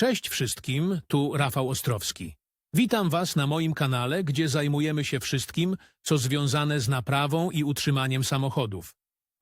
Cześć wszystkim, tu Rafał Ostrowski. Witam Was na moim kanale, gdzie zajmujemy się wszystkim, co związane z naprawą i utrzymaniem samochodów.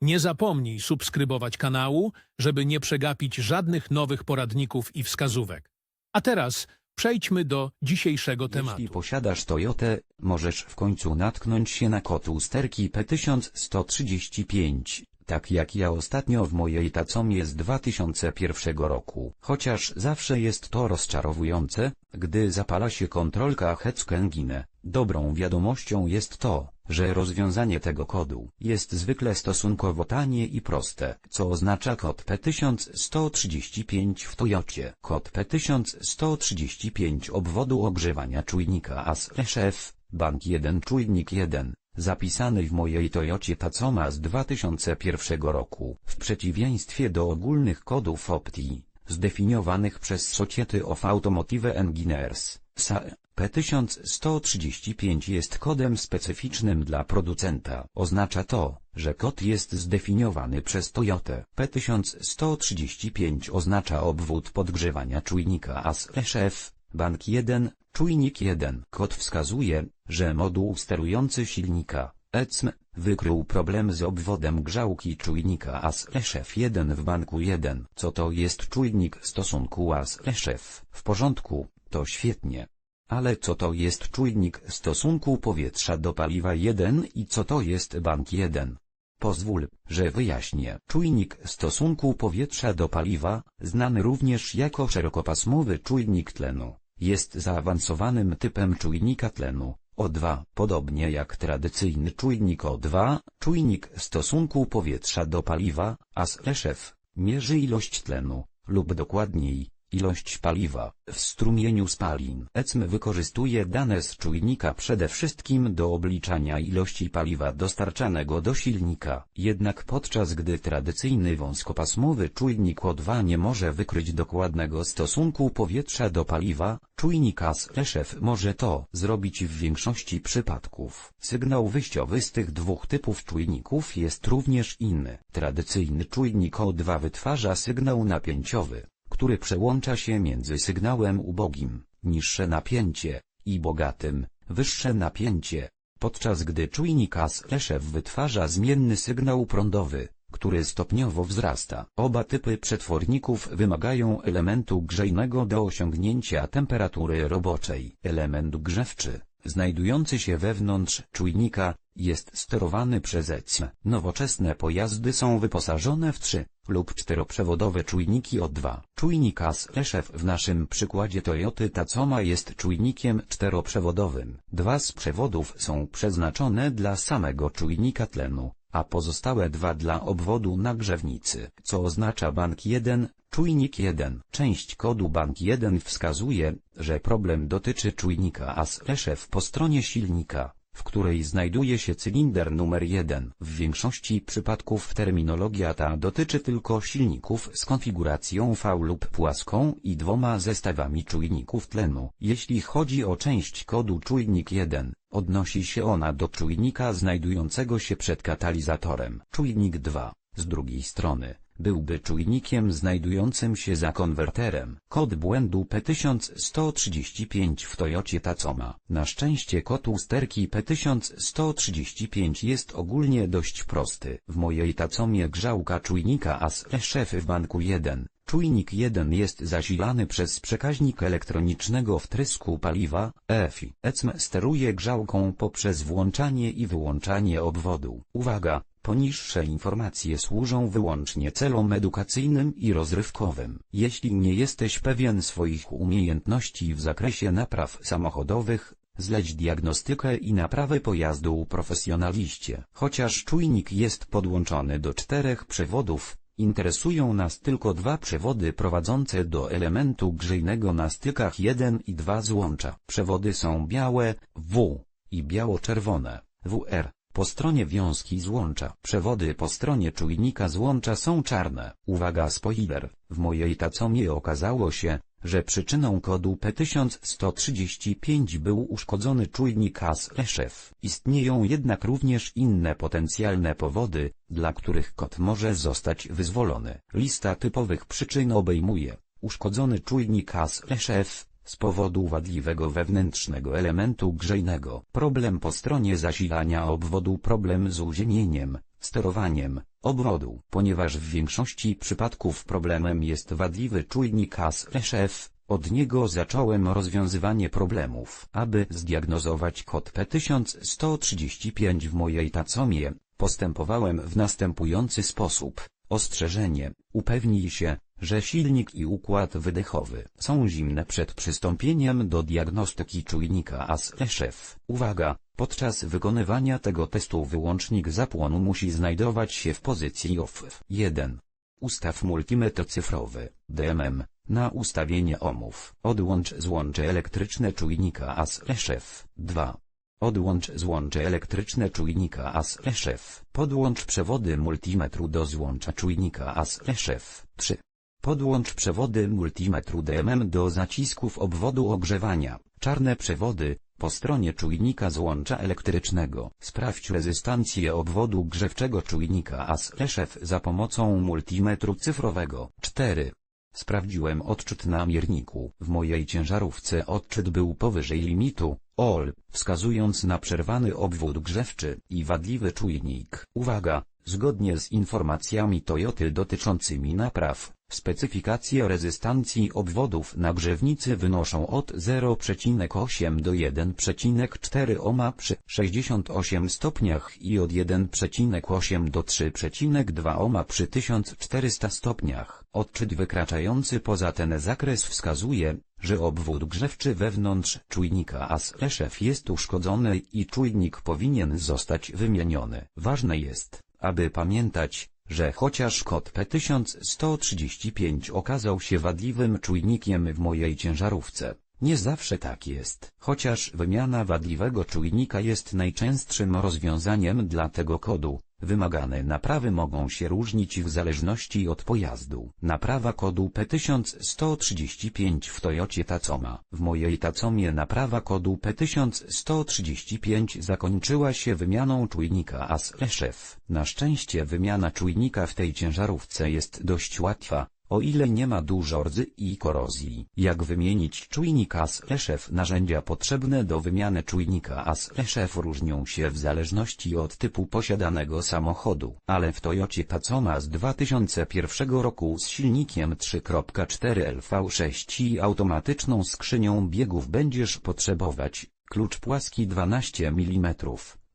Nie zapomnij subskrybować kanału, żeby nie przegapić żadnych nowych poradników i wskazówek. A teraz przejdźmy do dzisiejszego tematu. Jeśli posiadasz Toyotę, możesz w końcu natknąć się na kod usterki P1135, tak jak ja ostatnio w mojej Tacomie z 2001 roku. Chociaż zawsze jest to rozczarowujące, gdy zapala się kontrolka Hetzkengine. Dobrą wiadomością jest to, że rozwiązanie tego kodu jest zwykle stosunkowo tanie i proste, co oznacza kod P1135 w Toyocie. Kod P1135 obwodu ogrzewania czujnika ASF, bank 1 czujnik 1, zapisany w mojej Toyocie Tacoma z 2001 roku, w przeciwieństwie do ogólnych kodów OPTI, zdefiniowanych przez Society of Automotive Engineers, SAE. P1135 jest kodem specyficznym dla producenta. Oznacza to, że kod jest zdefiniowany przez Toyotę. P1135 oznacza obwód podgrzewania czujnika ASF, bank 1, czujnik 1. Kod wskazuje, że moduł sterujący silnika, ECM, wykrył problem z obwodem grzałki czujnika ASF1 w banku 1. Co to jest czujnik stosunku ASF? W porządku, to świetnie. Ale co to jest czujnik stosunku powietrza do paliwa 1 i co to jest bank 1? Pozwól, że wyjaśnię. Czujnik stosunku powietrza do paliwa, znany również jako szerokopasmowy czujnik tlenu, jest zaawansowanym typem czujnika tlenu. O2, podobnie jak tradycyjny czujnik O2, czujnik stosunku powietrza do paliwa, ASF, mierzy ilość tlenu, lub dokładniej, ilość paliwa, w strumieniu spalin. ECM wykorzystuje dane z czujnika przede wszystkim do obliczania ilości paliwa dostarczanego do silnika. Jednak podczas gdy tradycyjny wąskopasmowy czujnik O2 nie może wykryć dokładnego stosunku powietrza do paliwa, czujnik ASF może to zrobić w większości przypadków. Sygnał wyjściowy z tych dwóch typów czujników jest również inny. Tradycyjny czujnik O2 wytwarza sygnał napięciowy który przełącza się między sygnałem ubogim, niższe napięcie, i bogatym, wyższe napięcie, podczas gdy czujnik ASF wytwarza zmienny sygnał prądowy, który stopniowo wzrasta. Oba typy przetworników wymagają elementu grzejnego do osiągnięcia temperatury roboczej. Element grzewczy, znajdujący się wewnątrz czujnika, jest sterowany przez ECM. Nowoczesne pojazdy są wyposażone w trzy lub czteroprzewodowe czujniki O2. Czujnik ASF w naszym przykładzie Toyoty Tacoma jest czujnikiem czteroprzewodowym. Dwa z przewodów są przeznaczone dla samego czujnika tlenu, a pozostałe dwa dla obwodu nagrzewnicy, co oznacza bank 1, czujnik 1. Część kodu bank 1 wskazuje, że problem dotyczy czujnika ASF po stronie silnika w której znajduje się cylinder numer 1. W większości przypadków terminologia ta dotyczy tylko silników z konfiguracją V lub płaską i dwoma zestawami czujników tlenu. Jeśli chodzi o część kodu czujnik 1, odnosi się ona do czujnika znajdującego się przed katalizatorem. Czujnik 2, z drugiej strony, byłby czujnikiem znajdującym się za konwerterem. Kod błędu P1135 w Toyocie Tacoma. Na szczęście kod usterki P1135 jest ogólnie dość prosty. W mojej Tacomie grzałka czujnika ASF w banku 1. Czujnik 1 jest zasilany przez przekaźnik elektronicznego wtrysku paliwa, EFI. ECM steruje grzałką poprzez włączanie i wyłączanie obwodu. Uwaga! Poniższe informacje służą wyłącznie celom edukacyjnym i rozrywkowym. Jeśli nie jesteś pewien swoich umiejętności w zakresie napraw samochodowych, zleć diagnostykę i naprawę pojazdu profesjonaliście. Chociaż czujnik jest podłączony do czterech przewodów, interesują nas tylko dwa przewody prowadzące do elementu grzejnego na stykach 1 i 2 złącza. Przewody są białe, W, i biało-czerwone, WR. Po stronie wiązki złącza. Przewody po stronie czujnika złącza są czarne. Uwaga spoiler, w mojej tacomie okazało się, że przyczyną kodu P1135 był uszkodzony czujnik ASF. Istnieją jednak również inne potencjalne powody, dla których kod może zostać wyzwolony. Lista typowych przyczyn obejmuje Uszkodzony czujnik ASF z powodu wadliwego wewnętrznego elementu grzejnego. Problem po stronie zasilania obwodu Problem z uziemieniem, sterowaniem obwodu. Ponieważ w większości przypadków problemem jest wadliwy czujnik ASF, od niego zacząłem rozwiązywanie problemów. Aby zdiagnozować kod P1135 w mojej tacomie, postępowałem w następujący sposób. Ostrzeżenie. Upewnij się, że silnik i układ wydechowy są zimne przed przystąpieniem do diagnostyki czujnika ASF. Uwaga! Podczas wykonywania tego testu wyłącznik zapłonu musi znajdować się w pozycji OFF. 1. Ustaw multimetr cyfrowy, DMM, na ustawienie ohmów. Odłącz złącze elektryczne czujnika ASF. 2. Odłącz złącze elektryczne czujnika ASF. Podłącz przewody multimetru do złącza czujnika ASF. 3. Podłącz przewody multimetru DMM do zacisków obwodu ogrzewania. Czarne przewody, po stronie czujnika złącza elektrycznego. Sprawdź rezystancję obwodu grzewczego czujnika ASF za pomocą multimetru cyfrowego. 4. Sprawdziłem odczyt na mierniku. W mojej ciężarówce odczyt był powyżej limitu, OL, wskazując na przerwany obwód grzewczy i wadliwy czujnik. Uwaga! Zgodnie z informacjami Toyoty dotyczącymi napraw, specyfikacje rezystancji obwodów na grzewnicy wynoszą od 0,8 do 1,4 ohma przy 68 stopniach i od 1,8 do 3,2 ohma przy 1400 stopniach. Odczyt wykraczający poza ten zakres wskazuje, że obwód grzewczy wewnątrz czujnika ASF jest uszkodzony i czujnik powinien zostać wymieniony. Ważne jest, aby pamiętać, że chociaż kod P1135 okazał się wadliwym czujnikiem w mojej ciężarówce, nie zawsze tak jest. Chociaż wymiana wadliwego czujnika jest najczęstszym rozwiązaniem dla tego kodu, wymagane naprawy mogą się różnić w zależności od pojazdu. Naprawa kodu P1135 w Toyocie Tacoma. W mojej Tacomie naprawa kodu P1135 zakończyła się wymianą czujnika ASF. Na szczęście wymiana czujnika w tej ciężarówce jest dość łatwa, o ile nie ma dużo rdzy i korozji. Jak wymienić czujnik ASF? Narzędzia potrzebne do wymiany czujnika ASF różnią się w zależności od typu posiadanego samochodu, ale w Toyocie Tacoma z 2001 roku z silnikiem 3.4 LV6 i automatyczną skrzynią biegów będziesz potrzebować klucz płaski 12 mm.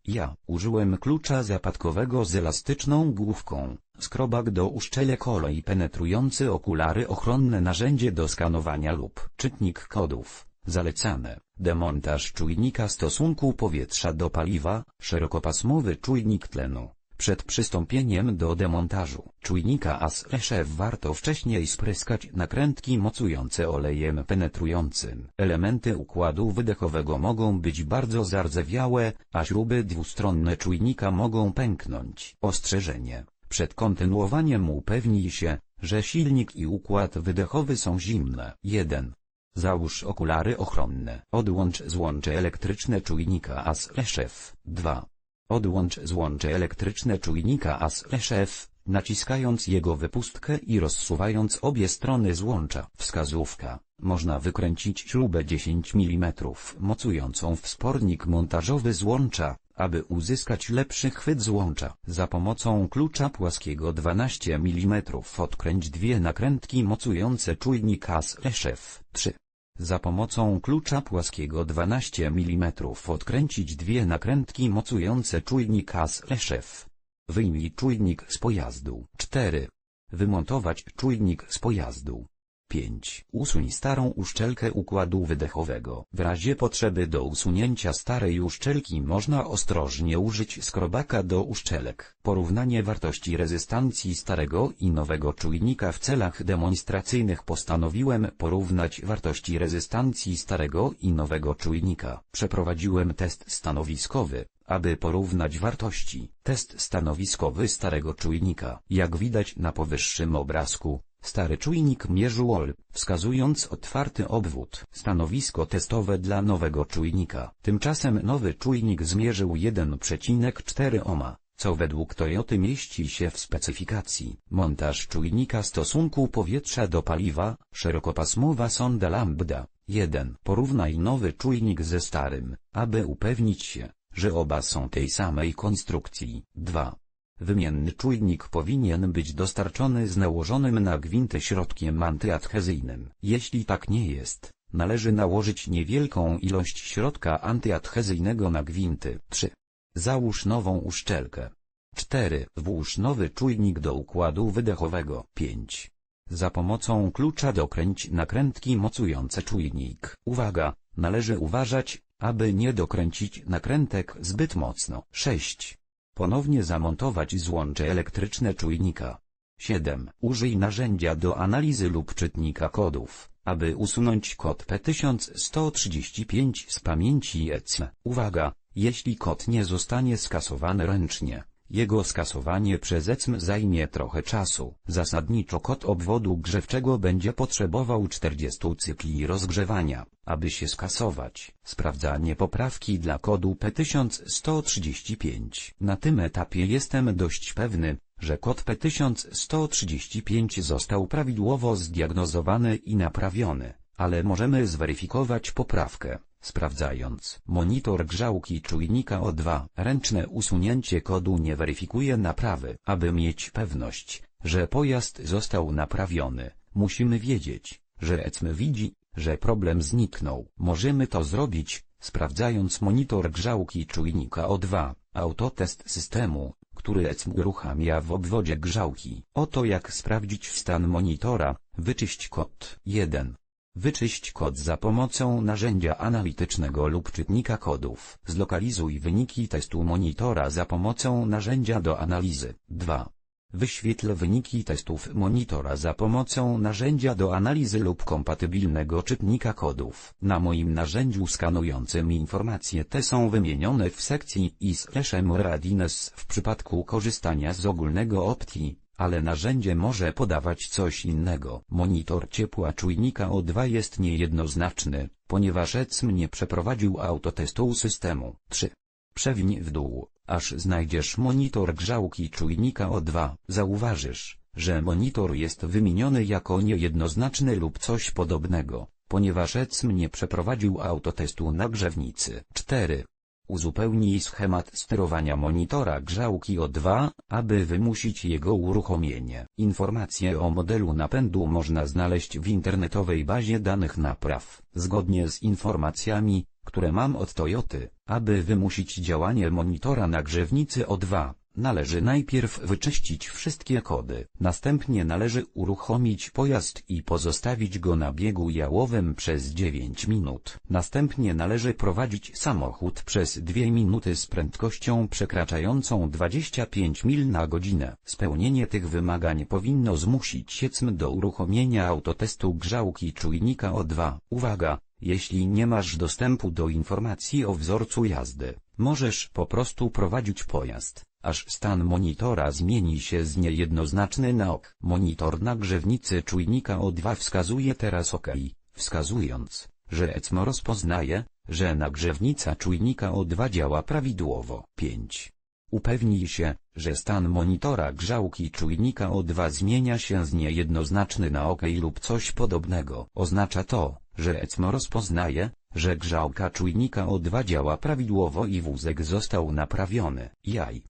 Ja użyłem klucza zapadkowego z elastyczną główką, skrobak do uszczelek kolei penetrujący okulary ochronne narzędzie do skanowania lub czytnik kodów, zalecane, demontaż czujnika stosunku powietrza do paliwa, szerokopasmowy czujnik tlenu. Przed przystąpieniem do demontażu czujnika ASF warto wcześniej spryskać nakrętki mocujące olejem penetrującym. Elementy układu wydechowego mogą być bardzo zardzewiałe, a śruby dwustronne czujnika mogą pęknąć. Ostrzeżenie. Przed kontynuowaniem upewnij się, że silnik i układ wydechowy są zimne. 1. Załóż okulary ochronne. Odłącz złącze elektryczne czujnika ASF. 2. Odłącz złącze elektryczne czujnika ASF, naciskając jego wypustkę i rozsuwając obie strony złącza. Wskazówka. Można wykręcić śrubę 10 mm mocującą wspornik montażowy złącza, aby uzyskać lepszy chwyt złącza. Za pomocą klucza płaskiego 12 mm odkręć dwie nakrętki mocujące czujnik ASF. 3. Za pomocą klucza płaskiego 12 mm odkręcić dwie nakrętki mocujące czujnik ASF. Wyjmij czujnik z pojazdu. 4. Wymontować czujnik z pojazdu. 5. Usuń starą uszczelkę układu wydechowego. W razie potrzeby do usunięcia starej uszczelki można ostrożnie użyć skrobaka do uszczelek. Porównanie wartości rezystancji starego i nowego czujnika w celach demonstracyjnych postanowiłem porównać wartości rezystancji starego i nowego czujnika. Przeprowadziłem test stanowiskowy, aby porównać wartości. Test stanowiskowy starego czujnika. Jak widać na powyższym obrazku, Stary czujnik mierzył OL, wskazując otwarty obwód. Stanowisko testowe dla nowego czujnika. Tymczasem nowy czujnik zmierzył 1,4 ohma, co według Toyoty mieści się w specyfikacji. Montaż czujnika stosunku powietrza do paliwa, szerokopasmowa sonda lambda. 1. Porównaj nowy czujnik ze starym, aby upewnić się, że oba są tej samej konstrukcji. 2. Wymienny czujnik powinien być dostarczony z nałożonym na gwinty środkiem antyadhezyjnym. Jeśli tak nie jest, należy nałożyć niewielką ilość środka antyadhezyjnego na gwinty. 3. Załóż nową uszczelkę. 4. Włóż nowy czujnik do układu wydechowego. 5. Za pomocą klucza dokręć nakrętki mocujące czujnik. Uwaga, należy uważać, aby nie dokręcić nakrętek zbyt mocno. 6. Ponownie zamontować złącze elektryczne czujnika. 7. Użyj narzędzia do analizy lub czytnika kodów, aby usunąć kod P1135 z pamięci ECM. Uwaga, jeśli kod nie zostanie skasowany ręcznie, jego skasowanie przez ECM zajmie trochę czasu. Zasadniczo kod obwodu grzewczego będzie potrzebował 40 cykli rozgrzewania, aby się skasować. Sprawdzanie poprawki dla kodu P1135. Na tym etapie jestem dość pewny, że kod P1135 został prawidłowo zdiagnozowany i naprawiony, ale możemy zweryfikować poprawkę, sprawdzając monitor grzałki czujnika O2. Ręczne usunięcie kodu nie weryfikuje naprawy. Aby mieć pewność, że pojazd został naprawiony, musimy wiedzieć, że ECM widzi, że problem zniknął. Możemy to zrobić, sprawdzając monitor grzałki czujnika O2, autotest systemu, który ECM uruchamia w obwodzie grzałki. Oto jak sprawdzić stan monitora, wyczyść kod. 1. Wyczyść kod za pomocą narzędzia analitycznego lub czytnika kodów. Zlokalizuj wyniki testu monitora za pomocą narzędzia do analizy. 2. Wyświetl wyniki testów monitora za pomocą narzędzia do analizy lub kompatybilnego czytnika kodów. Na moim narzędziu skanującym informacje te są wymienione w sekcji i/m readiness w przypadku korzystania z ogólnego optii, ale narzędzie może podawać coś innego. Monitor ciepła czujnika O2 jest niejednoznaczny, ponieważ ECM nie przeprowadził autotestu systemu. 3. Przewiń w dół, aż znajdziesz monitor grzałki czujnika O2. Zauważysz, że monitor jest wymieniony jako niejednoznaczny lub coś podobnego, ponieważ ECM nie przeprowadził autotestu na grzewnicy. 4. Uzupełnij schemat sterowania monitora grzałki O2, aby wymusić jego uruchomienie. Informacje o modelu napędu można znaleźć w internetowej bazie danych napraw. Zgodnie z informacjami, które mam od Toyoty, aby wymusić działanie monitora na grzewnicy O2, należy najpierw wyczyścić wszystkie kody. Następnie należy uruchomić pojazd i pozostawić go na biegu jałowym przez 9 minut. Następnie należy prowadzić samochód przez 2 minuty z prędkością przekraczającą 25 mil na godzinę. Spełnienie tych wymagań powinno zmusić ECM do uruchomienia autotestu grzałki czujnika O2. Uwaga! Jeśli nie masz dostępu do informacji o wzorcu jazdy, możesz po prostu prowadzić pojazd, aż stan monitora zmieni się z niejednoznaczny na OK. Monitor na grzewnicy czujnika O2 wskazuje teraz OK, wskazując, że ECM rozpoznaje, że nagrzewnica czujnika O2 działa prawidłowo. 5. Upewnij się, że stan monitora grzałki czujnika O2 zmienia się z niejednoznaczny na OK lub coś podobnego. Oznacza to, że ECM rozpoznaje, że grzałka czujnika O2 działa prawidłowo i wózek został naprawiony. Jaj.